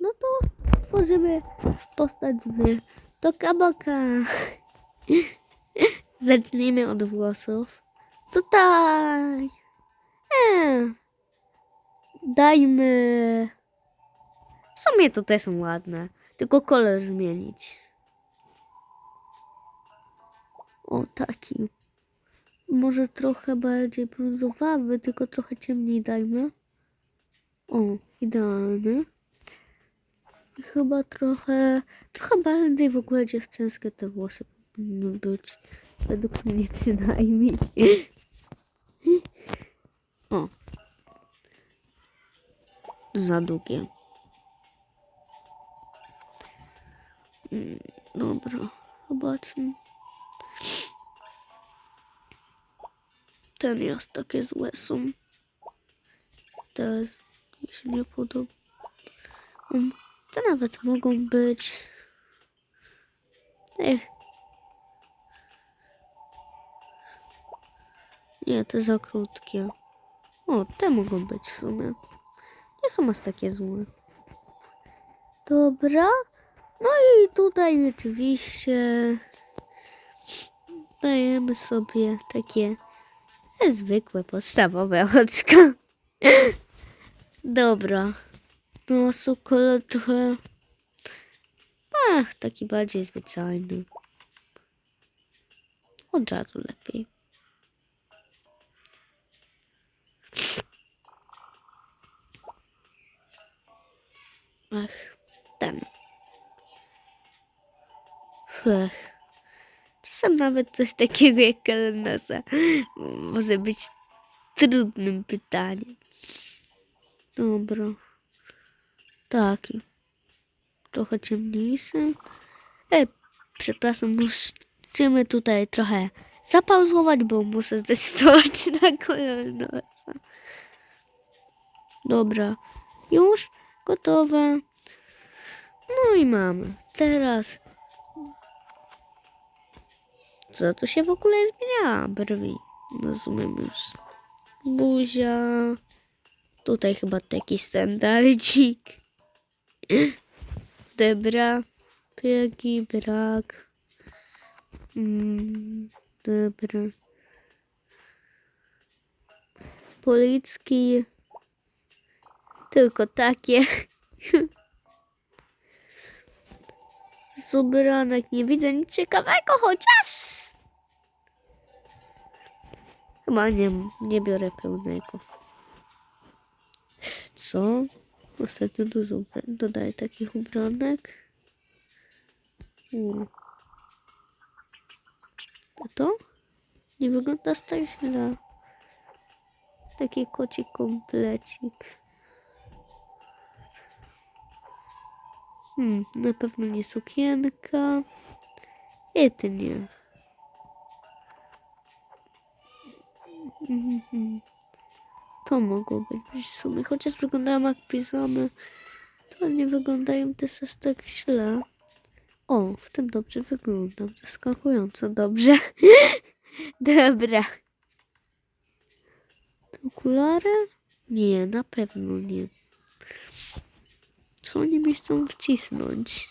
No to tworzymy postać z Toka Boka. Zacznijmy od włosów. Tutaj. E, dajmy. W sumie to są ładne. Tylko kolor zmienić. O, taki. Może trochę bardziej brązowawy, tylko trochę ciemniej dajmy. O, idealny. Chyba trochę, trochę bardziej w ogóle dziewczęskie te włosy powinny być. Według mnie przynajmniej. O. Za długie. Mm, Dobra, zobaczmy. Ten jest takie złe są. Teraz mi się nie podoba. Um, te nawet mogą być. Ech. Nie, te za krótkie. O, te mogą być w sumie. Nie są aż takie złe. Dobra. No i tutaj oczywiście dajemy sobie takie zwykłe, podstawowe oczka. Dobra. No, są kolor trochę... Ach, taki bardziej zwyczajny. Od razu lepiej. Ach, ten. Ach. Czasem nawet coś takiego jak kalendarza może być trudnym pytaniem. Dobra. Taki. Trochę ciemniejszy. E, przepraszam, musimy tutaj trochę zapauzować, bo muszę zdecydować na kolor. Dobra. Już gotowe. No i mamy. Teraz co tu się w ogóle zmienia? Brwi. Rozumiem już. Buzia. Tutaj chyba taki standardzik. Dobra. Tu jaki brak. Mm, dobra. Policki. Tylko takie. Z ubranek nie widzę nic ciekawego, chociaż... Chyba nie, nie biorę pełnego. Co? Ostatnio dużo dodaję takich ubranek. U. A to? Nie wygląda tak źle. Taki koci komplecik. Hmm, na pewno nie sukienka. I ty nie. Mhm. To mogło być sumie, chociaż wyglądają jak pizamy, to nie wyglądają też aż tak źle. O, w tym dobrze wyglądam, zaskakująco dobrze. Dobra. Okulary? Nie, na pewno nie. Co oni mi chcą wcisnąć?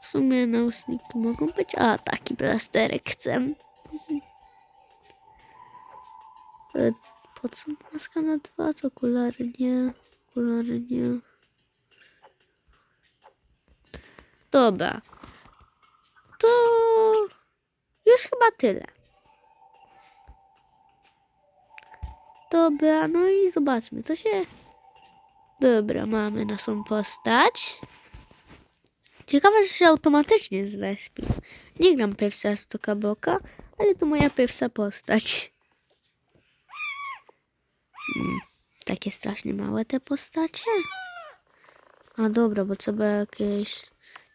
W sumie nausniki mogą być. A, taki plasterek chcę. E, Po co maska na dwa? Co okulary nie? Okulary nie. Dobra. To już chyba tyle. Dobra, no i zobaczmy, co się... Dobra, mamy naszą postać. Ciekawe, że się automatycznie zlespił. Nie gram pierwszy raz w Toka Boka, ale to moja pierwsza postać. Takie strasznie małe te postacie. A dobra, bo trzeba jakieś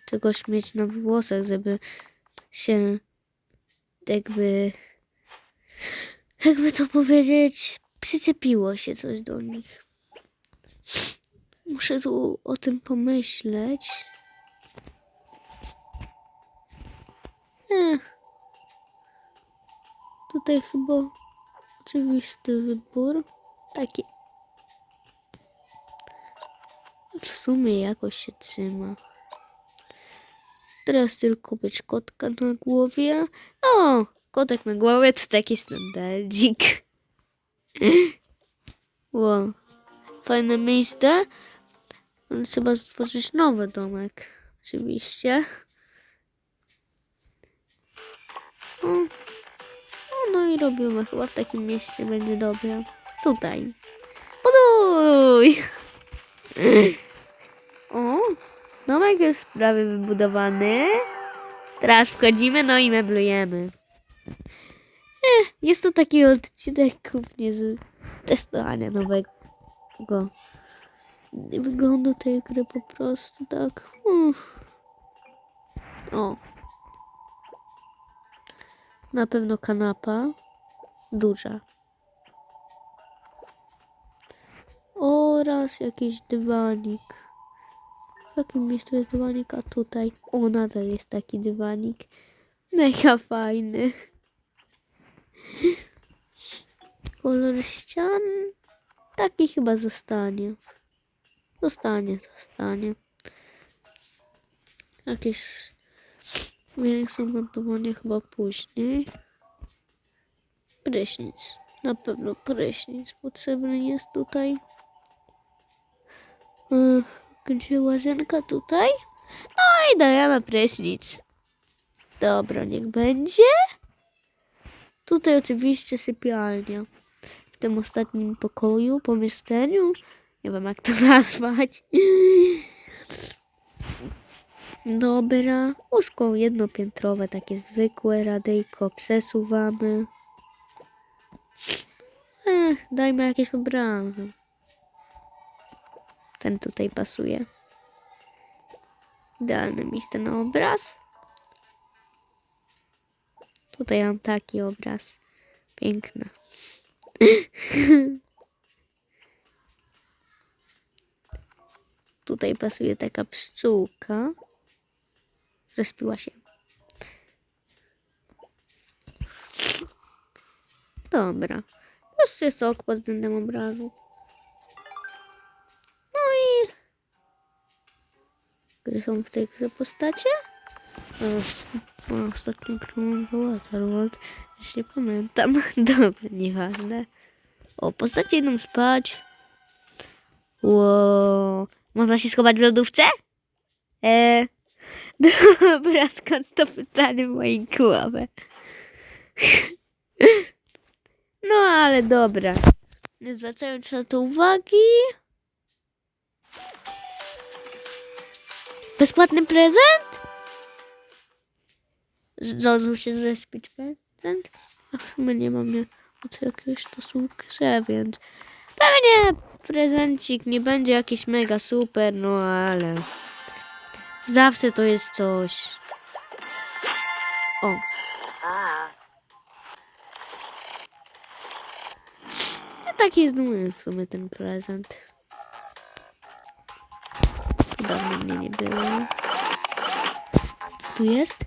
czegoś mieć na włosach, żeby się jakby jakby to powiedzieć, przyczepiło się coś do nich. Muszę tu o tym pomyśleć. Ech. Tutaj chyba oczywisty wybór. Taki. W sumie jakoś się trzyma. Teraz tylko być kotka na głowie. O, kotek na głowie to taki standardzik. Wow. Fajne miejsce. Trzeba stworzyć nowy domek. Oczywiście. O. O, no i robimy. Chyba w takim mieście będzie dobre. Tutaj. Buduj! O, domek już prawie wybudowany. Teraz wchodzimy, no i meblujemy. Eh, jest to taki odcinek głównie z testowania nowego wyglądu tej gry po prostu tak. Uff. O. Na pewno kanapa. Duża. Oraz jakiś dywanik. W jakim miejscu jest dywanik? A tutaj. O, nadal jest taki dywanik. Mega fajny. Kolor ścian. Taki chyba zostanie. Zostanie, zostanie. Jakieś większe meblowanie chyba później. Prysznic. Na pewno prysznic potrzebny jest tutaj. E, Gdzie łazienka? Tutaj? No i dajemy prysznic. Dobra, niech będzie. Tutaj oczywiście sypialnia. W tym ostatnim pokoju, pomieszczeniu. Nie wiem jak to nazwać. Dobra. Łóżko jednopiętrowe, takie zwykłe. Radyjko przesuwamy. Ech, dajmy jakieś obrazy. Ten tutaj pasuje. Idealne miejsce na obraz. Tutaj mam taki obraz. Piękny. Tutaj pasuje taka pszczółka. Zrespiła się. Dobra. Już jest ok pod względem obrazu. Gdzie są w tej grze postacie? Ostatnio grałam w Waterworld. Nie pamiętam. Dobra, nieważne. O, postacie idą spać. Wow. Można się schować w lodówce? Eee. Dobra, skąd to pytanie w mojej głowie? No ale dobra. Nie zwracając na to uwagi. Bezpłatny prezent? Zdążył się zespić prezent? A w sumie nie mam nie od jakiegoś to są więc pewnie prezencik nie będzie jakiś mega super, no ale zawsze to jest coś. O. Ja taki jest w sumie ten prezent. Dawno mnie nie było. Co tu jest?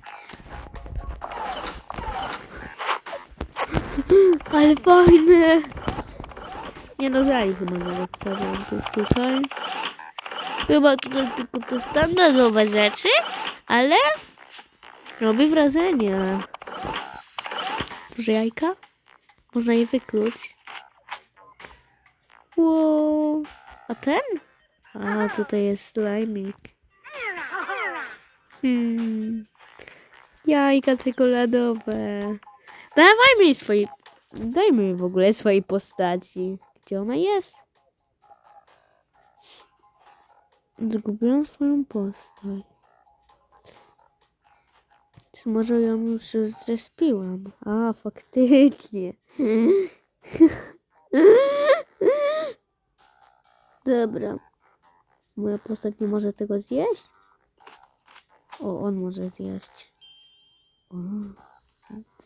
Ale fajne! Nie dodali chyba nawet prezentów tutaj. Chyba tutaj tylko te standardowe rzeczy, ale robi wrażenie. Może jajka? Można je wykluć. Wow. A ten? A, tutaj jest slajmik. Hmm. Jajka czekoladowe. Dawajmy jej swojej... Dajmy jej w ogóle swojej postaci. Gdzie ona jest? Zgubiłam swoją postać. Czy może ją już zrespiłam? A, faktycznie. Dobra. Moja postać nie może tego zjeść? O, on może zjeść. O,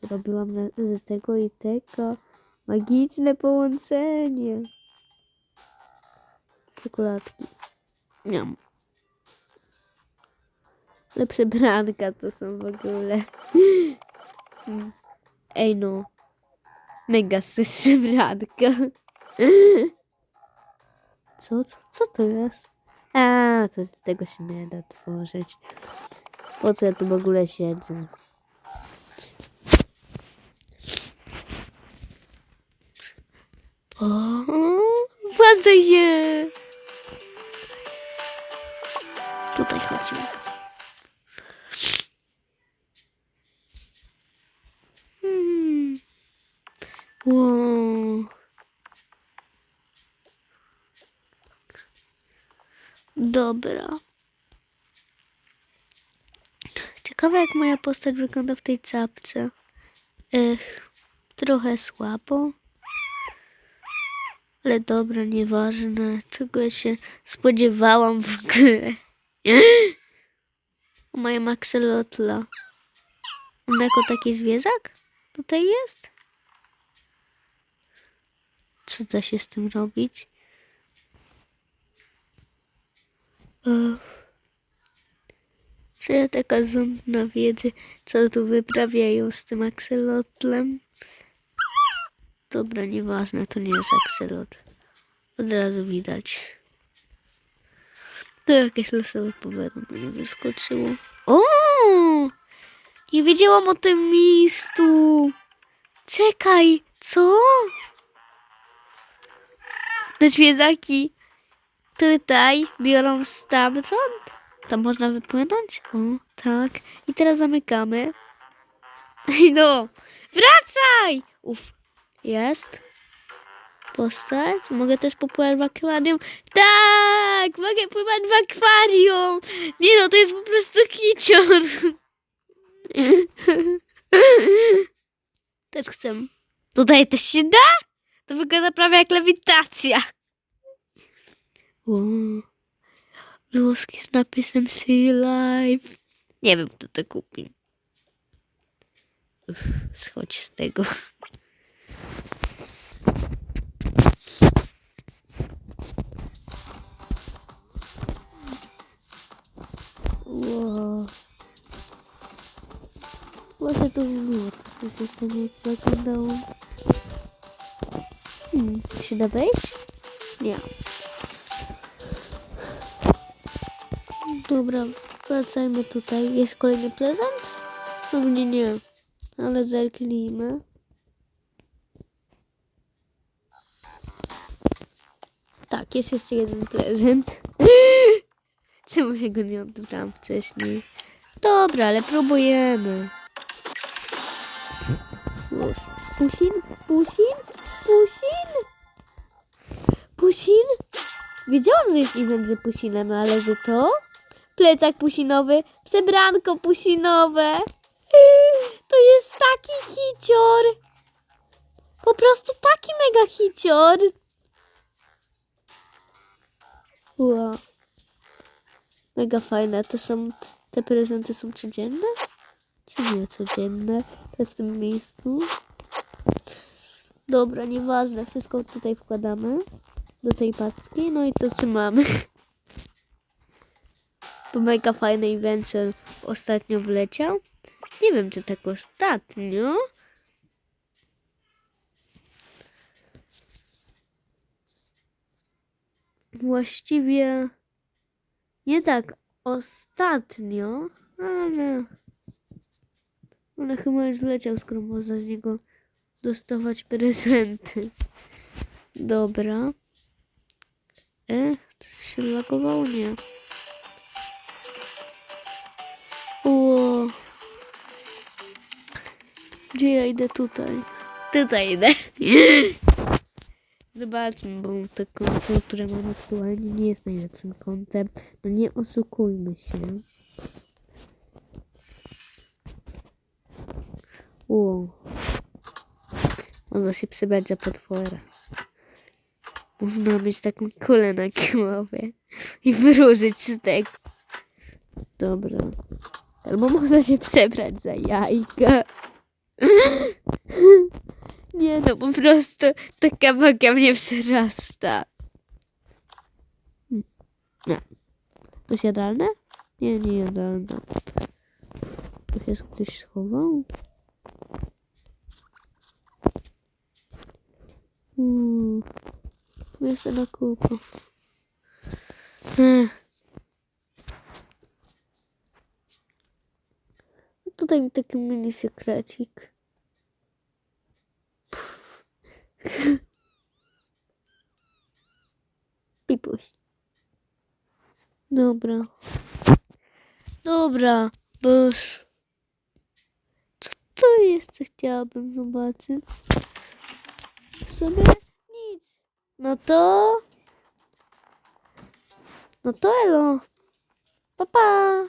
zrobiłam na- z tego i tego magiczne połączenie. Czekoladki. Miam. Lepsze branka to są w ogóle. Ej no. Mega szybranka. Co, co, co to jest? A, to tego się nie da tworzyć. Po co ja tu w ogóle siedzę? Wadzę je! Tutaj chodźmy. Hmm. Wow. Dobra. Ciekawe jak moja postać wygląda w tej czapce. Ech, trochę słabo. Ale dobra, nieważne. Czego ja się spodziewałam w. O moja Maxelotla. On jako taki zwierzak? Tutaj jest? Co da się z tym robić? Co ja taka ządna wiedzy, co tu wyprawiają z tym akselotlem? Dobra, nieważne, to nie jest akselot. Od razu widać. To jakieś losowe powiadomienie wyskoczyło. O! Nie wiedziałam o tym miejscu. Czekaj, co? Te zwierzaki tutaj biorą stamtąd? Tam można wypłynąć? O, tak. I teraz zamykamy. No, wracaj! Uf, jest. Postać. Mogę też popływać w akwarium? Tak! Mogę pływać w akwarium! Nie no, to jest po prostu kicior. Też chcę. Tutaj też się da? To wygląda prawie jak lewitacja. Wow. Bluzki z napisem See Life. Nie wiem, kto to kupi. Uff, schodź z tego. Wow. Właśnie to było. To się to nie wyglądało. Hmm, się da wejść? Nie. Dobra, wracajmy tutaj. Jest kolejny prezent? Pewnie nie. Ale zerknijmy. Tak, jest jeszcze jeden prezent. Czemu ja go nie odebrałam wcześniej? Dobra, ale próbujemy. Pusin? Pusin? Pusin? Pusin? Wiedziałam, że jest event z pusinem, ale że to? Plecak pusinowy, przebranko pusinowe. To jest taki hicior. Po prostu taki mega hicior. Wow. Mega fajne. To są, te prezenty są codzienne? Czy nie codzienne? W tym miejscu. Dobra, nieważne. Wszystko tutaj wkładamy do tej paczki. No i co co mamy? Bo mega fajny adventure ostatnio wleciał. Nie wiem, czy tak ostatnio. Właściwie nie tak ostatnio, ale ale chyba już wleciał, skoro można z niego dostawać prezenty. Dobra. E, to się zlagowało? Nie. Gdzie ja idę tutaj? Tutaj idę. Zobaczmy, bo to konto, które mam aktualnie nie jest najlepszym kontem. No nie oszukujmy się. O. Można się przebrać za potwora. Można mieć taką kulę na głowie i wróżyć z tego. Dobra. Albo można się przebrać za jajka. Nie no, po prostu taka maga mnie przerasta. Hmm. Nie. To jest jadalne? Nie, nie jadalne. Tu się ktoś schował? Hmm. Tu jest na kupu. Ech. Tutaj taki mini sekrecik. Pipuś. Dobra. Dobra, bo już... Co to jest, co chciałabym zobaczyć? W sumie nic. No to... No to elo. Pa, pa.